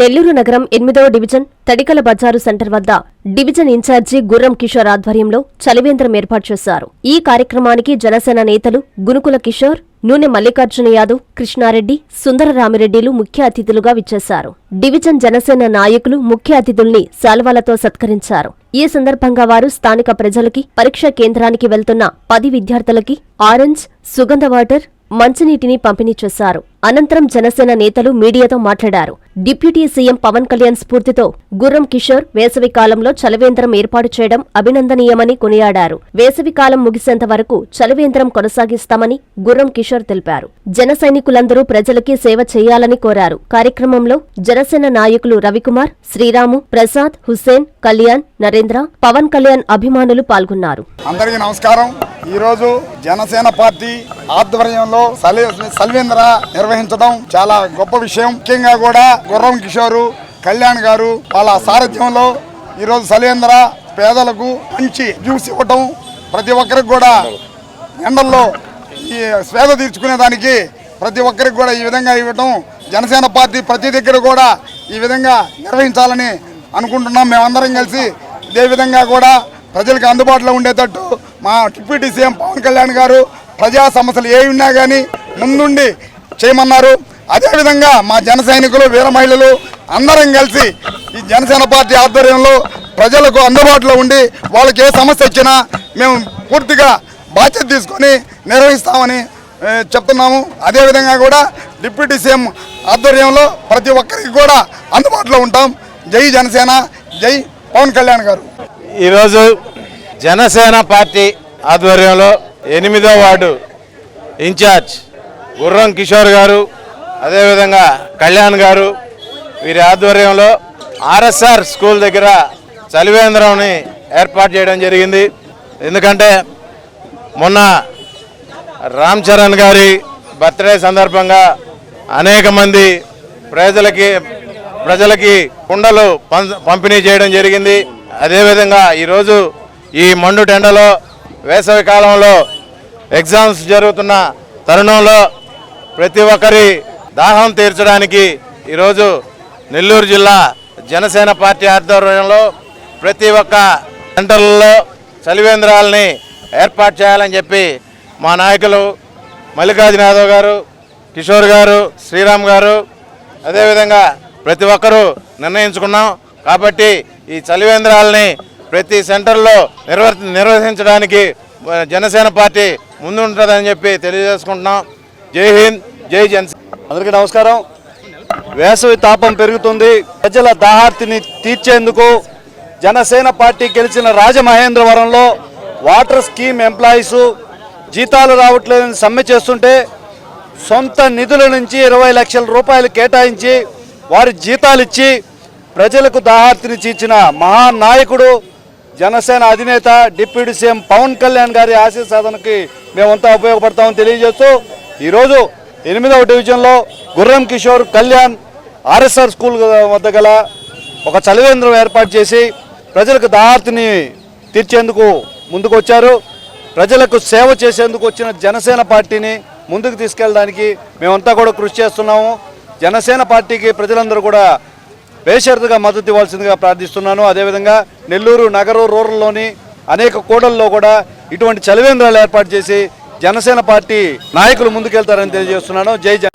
నెల్లూరు నగరం ఎనిమిదవ డివిజన్ తడికల బజారు సెంటర్ వద్ద డివిజన్ ఇన్ఛార్జి గుర్రం కిషోర్ ఆధ్వర్యంలో చలివేంద్రం ఏర్పాటు చేశారు. ఈ కార్యక్రమానికి జనసేన నేతలు గునుకుల కిషోర్ నూనె మల్లికార్జున యాదవ్ కృష్ణారెడ్డి సుందరరామిరెడ్డిలు ముఖ్య అతిథులుగా విచ్చేశారు. డివిజన్ జనసేన నాయకులు ముఖ్య అతిథుల్ని శాల్వాలతో సత్కరించారు. ఈ సందర్భంగా వారు స్థానిక ప్రజలకి పరీక్షా కేంద్రానికి వెళ్తున్న పది విద్యార్థులకి ఆరెంజ్ సుగంధ వాటర్ మంచినీటిని పంపిణీ చేశారు. అనంతరం జనసేన నేతలు మీడియాతో మాట్లాడారు. డిప్యూటీ సీఎం పవన్ కళ్యాణ్ స్ఫూర్తితో గుర్రం కిషోర్ వేసవి కాలంలో చలవేంద్రం ఏర్పాటు చేయడం అభినందనీయమని కొనియాడారు. వేసవి కాలం ముగిసేంత వరకు చలవేంద్రం కొనసాగిస్తామని గుర్రం కిషోర్ తెలిపారు. జన సైనికులందరూ ప్రజలకి సేవ చేయాలని కోరారు. కార్యక్రమంలో జనసేన నాయకులు రవికుమార్ శ్రీరాము ప్రసాద్ హుస్సేన్ కళ్యాణ్ నరేంద్ర పవన్ కళ్యాణ్ అభిమానులు పాల్గొన్నారు. అందరికీ నమస్కారం. ఈరోజు జనసేన పార్టీ ఆధ్వర్యంలో సలి సల్వేంద్ర నిర్వహించడం చాలా గొప్ప విషయం. ముఖ్యంగా కూడా గుర్రం కిషోరు కళ్యాణ్ గారు వాళ్ళ సారథ్యంలో ఈరోజు సల్వేంద్ర పేదలకు మంచి జ్యూస్ ఇవ్వటం ప్రతి ఒక్కరికి కూడా ఎండల్లో ఈ స్వేద తీర్చుకునే దానికి ప్రతి ఒక్కరికి కూడా ఈ విధంగా ఇవ్వటం జనసేన పార్టీ ప్రతి దగ్గర కూడా ఈ విధంగా నిర్వహించాలని అనుకుంటున్నాం. మేమందరం కలిసి అదేవిధంగా కూడా ప్రజలకు అందుబాటులో ఉండేటట్టు మా డిప్యూటీ సీఎం పవన్ కళ్యాణ్ గారు ప్రజా సమస్యలు ఏ ఉన్నా కానీ ముందుండి చేయమన్నారు. అదేవిధంగా మా జన సైనికులు వీర మహిళలు అందరం కలిసి ఈ జనసేన పార్టీ ఆధ్వర్యంలో ప్రజలకు అందుబాటులో ఉండి వాళ్ళకి ఏ సమస్య వచ్చినా మేము పూర్తిగా బాధ్యత తీసుకొని నిర్వహిస్తామని చెప్తున్నాము. అదేవిధంగా కూడా డిప్యూటీ సీఎం ఆధ్వర్యంలో ప్రతి ఒక్కరికి కూడా అందుబాటులో ఉంటాం. జై జనసేన జై పవన్ కళ్యాణ్ గారు. ఈరోజు జనసేన పార్టీ ఆధ్వర్యంలో ఎనిమిదో వార్డు ఇన్ఛార్జ్ గుర్రం కిషోర్ గారు అదేవిధంగా కళ్యాణ్ గారు వీరి ఆధ్వర్యంలో ఆర్ఎస్ఆర్ స్కూల్ దగ్గర చలివేంద్రంని ఏర్పాటు చేయడం జరిగింది. ఎందుకంటే మొన్న రామ్ చరణ్ గారి బర్త్డే సందర్భంగా అనేక మంది ప్రజలకి ప్రజలకి కుండలు పం- పంపిణీ చేయడం జరిగింది. అదేవిధంగా ఈరోజు ఈ మండు టెండలో వేసవి కాలంలో ఎగ్జామ్స్ జరుగుతున్న తరుణంలో ప్రతి ఒక్కరి దాహం తీర్చడానికి ఈరోజు నెల్లూరు జిల్లా జనసేన పార్టీ ఆధ్వర్యంలో ప్రతి ఒక్క సెంటర్లలో చలివేంద్రాలని ఏర్పాటు చేయాలని చెప్పి మా నాయకులు మల్లికార్జున యాదవ్ గారు కిషోర్ గారు శ్రీరామ్ గారు అదేవిధంగా ప్రతి ఒక్కరూ నిర్ణయించుకున్నాం. కాబట్టి ఈ చలివేంద్రాలని ప్రతి సెంటర్లో నిర్వర్ నిర్వహించడానికి జనసేన పార్టీ ముందుంటుందని చెప్పి తెలియజేసుకుంటున్నాం. జై హింద్ జై జనసేన అందరికీ నమస్కారం. వేసవి తాపం పెరుగుతుంది. ప్రజల దాహార్తిని తీర్చేందుకు జనసేన పార్టీ గెలిచిన రాజమహేంద్రవరంలో వాటర్ స్కీమ్ ఎంప్లాయీస్ జీతాలు రావట్లేదని సమ్మె చేస్తుంటే సొంత నిధుల నుంచి ఇరవై లక్షల రూపాయలు కేటాయించి వారి జీతాలు ఇచ్చి ప్రజలకు దాహార్తిని తీర్చిన మహానాయకుడు జనసేన అధినేత డిప్యూటీ సీఎం పవన్ కళ్యాణ్ గారి ఆశీస్ సాధనకి మేమంతా ఉపయోగపడతామని తెలియజేస్తూ ఈరోజు ఎనిమిదవ డివిజన్లో గుర్రం కిషోర్ కళ్యాణ్ ఆర్ఎస్ఆర్ స్కూల్ వద్ద గల ఒక చలివేంద్రం ఏర్పాటు చేసి ప్రజలకు దాహార్తిని తీర్చేందుకు ముందుకు వచ్చారు ప్రజలకు సేవ చేసేందుకు వచ్చిన జనసేన పార్టీని ముందుకు తీసుకెళ్ళడానికి మేమంతా కూడా కృషి చేస్తున్నాము. జనసేన పార్టీకి ప్రజలందరూ కూడా బేషరతుగా మద్దతు ఇవ్వాల్సిందిగా ప్రార్థిస్తున్నాను. అదేవిధంగా నెల్లూరు నగరు రూరల్లోని అనేక కూడల్లో కూడా ఇటువంటి చలివేంద్రాలు ఏర్పాటు చేసి జనసేన పార్టీ నాయకులు ముందుకెళ్తారని తెలియజేస్తున్నాను. జై జన్